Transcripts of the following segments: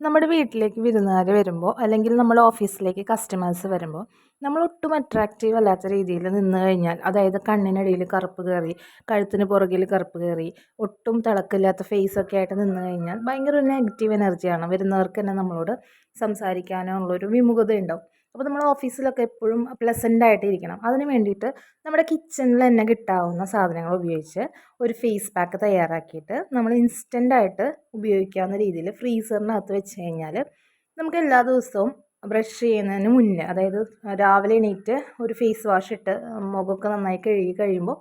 നമ്മുടെ വീട്ടിലേക്ക് വിരുന്നുകാർ വരുമ്പോൾ അല്ലെങ്കിൽ നമ്മുടെ ഓഫീസിലേക്ക് കസ്റ്റമേഴ്സ് വരുമ്പോൾ നമ്മൾ ഒട്ടും അട്രാക്റ്റീവ് അല്ലാത്ത രീതിയിൽ നിന്ന് കഴിഞ്ഞാൽ അതായത് കണ്ണിനടിയിൽ കറുപ്പ് കയറി കഴുത്തിന് പുറകിൽ കറുപ്പ് കയറി ഒട്ടും തിളക്കില്ലാത്ത ഫേസൊക്കെ ആയിട്ട് നിന്ന് കഴിഞ്ഞാൽ ഭയങ്കര ഒരു നെഗറ്റീവ് എനർജിയാണ് വരുന്നവർക്ക് തന്നെ നമ്മളോട് സംസാരിക്കാനോ ഉള്ളൊരു വിമുഖത ഉണ്ടാവും. അപ്പോൾ നമ്മൾ ഓഫീസിലൊക്കെ എപ്പോഴും പ്ലസന്റ് ആയിട്ട് ഇരിക്കണം. അതിന് വേണ്ടിയിട്ട് നമ്മുടെ കിച്ചണിൽ തന്നെ കിട്ടാവുന്ന സാധനങ്ങൾ ഉപയോഗിച്ച് ഒരു ഫേസ് പാക്ക് തയ്യാറാക്കിയിട്ട് നമ്മൾ ഇൻസ്റ്റന്റായിട്ട് ഉപയോഗിക്കാവുന്ന രീതിയിൽ ഫ്രീസറിനകത്ത് വെച്ച് കഴിഞ്ഞാൽ നമുക്ക് എല്ലാ ദിവസവും ബ്രഷ് ചെയ്യുന്നതിന് മുന്നേ അതായത് രാവിലെ എണീറ്റ് ഒരു ഫേസ് വാഷ് ഇട്ട് മുഖമൊക്കെ നന്നായി കഴുകി കഴിയുമ്പോൾ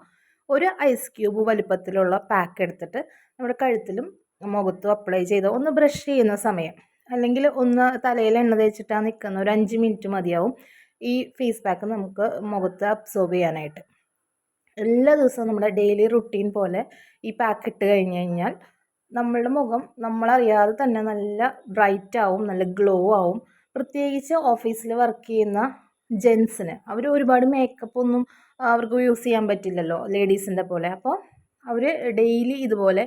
ഒരു ഐസ് ക്യൂബ് വലിപ്പത്തിലുള്ള പാക്ക് എടുത്തിട്ട് നമ്മുടെ കഴുത്തിലും മുഖത്തും അപ്ലൈ ചെയ്ത് ഒന്ന് ബ്രഷ് ചെയ്യുന്ന സമയം അല്ലെങ്കിൽ ഒന്ന് തലയിൽ എണ്ണ തേച്ചിട്ടാണ് നിൽക്കുന്ന ഒരു അഞ്ച് മിനിറ്റ് മതിയാവും ഈ ഫേസ് പാക്ക് നമുക്ക് മുഖത്ത് അബ്സോർബ് ചെയ്യാനായിട്ട്. എല്ലാ ദിവസവും നമ്മുടെ ഡെയിലി റുട്ടീൻ പോലെ ഈ പാക്ക് ഇട്ട് കഴിഞ്ഞ് കഴിഞ്ഞാൽ നമ്മളുടെ മുഖം നമ്മളറിയാതെ തന്നെ നല്ല ബ്രൈറ്റ് ആവും നല്ല ഗ്ലോ ആവും. പ്രത്യേകിച്ച് ഓഫീസിൽ വർക്ക് ചെയ്യുന്ന ജെൻസിന് അവർ ഒരുപാട് മേക്കപ്പ് ഒന്നും അവർക്ക് യൂസ് ചെയ്യാൻ പറ്റില്ലല്ലോ ലേഡീസിന്റെ പോലെ. അപ്പോൾ അവർ ഡെയിലി ഇതുപോലെ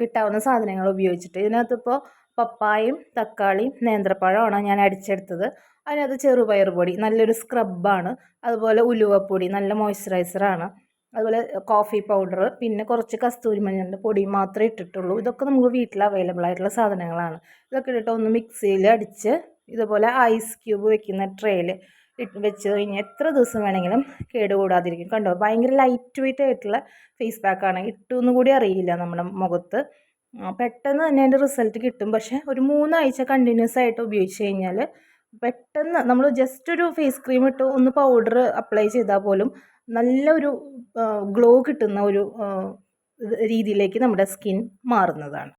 കിട്ടാവുന്ന സാധനങ്ങൾ ഉപയോഗിച്ചിട്ട്. ഇതിനകത്തിപ്പോൾ പപ്പായയും തക്കാളിയും നേന്ത്രപ്പഴമാണ് ഞാൻ അടിച്ചെടുത്തത്. അതിനകത്ത് ചെറുപയർ പൊടി നല്ലൊരു സ്ക്രബാണ് അതുപോലെ ഉലുവപ്പൊടി നല്ല മോയ്സ്ചറൈസറാണ് അതുപോലെ കോഫി പൗഡർ പിന്നെ കുറച്ച് കസ്തൂരി മഞ്ഞളിന്റെ പൊടി മാത്രമേ ഇട്ടിട്ടുള്ളൂ. ഇതൊക്കെ നമുക്ക് വീട്ടിൽ അവൈലബിൾ ആയിട്ടുള്ള സാധനങ്ങളാണ്. ഇതൊക്കെ ഇട്ടിട്ട് ഒന്ന് മിക്സിയിൽ അടിച്ച് ഇതുപോലെ ഐസ് ക്യൂബ് വെക്കുന്ന ട്രേയിൽ വെച്ച് കഴിഞ്ഞാൽ എത്ര ദിവസം വേണമെങ്കിലും കേടുകൂടാതിരിക്കും. കണ്ടോ? ഭയങ്കര ലൈറ്റ് വെയിറ്റ് ആയിട്ടുള്ള ഫേസ് പാക്കാണ് ഇട്ടുമെന്ന് കൂടി അറിയില്ല നമ്മുടെ മുഖത്ത്. പെട്ടെന്ന് തന്നെ അതിന്റെ റിസൾട്ട് കിട്ടും. പക്ഷേ ഒരു മൂന്നാഴ്ച കണ്ടിന്യൂസ് ആയിട്ട് ഉപയോഗിച്ച് കഴിഞ്ഞാൽ പെട്ടെന്ന് നമ്മൾ ജസ്റ്റ് ഒരു ഫേസ് ക്രീം ഇട്ട് ഒന്ന് പൗഡർ അപ്ലൈ ചെയ്താൽ പോലും നല്ലൊരു ഗ്ലോ കിട്ടുന്ന ഒരു രീതിയിലേക്ക് നമ്മുടെ സ്കിൻ മാറുന്നതാണ്.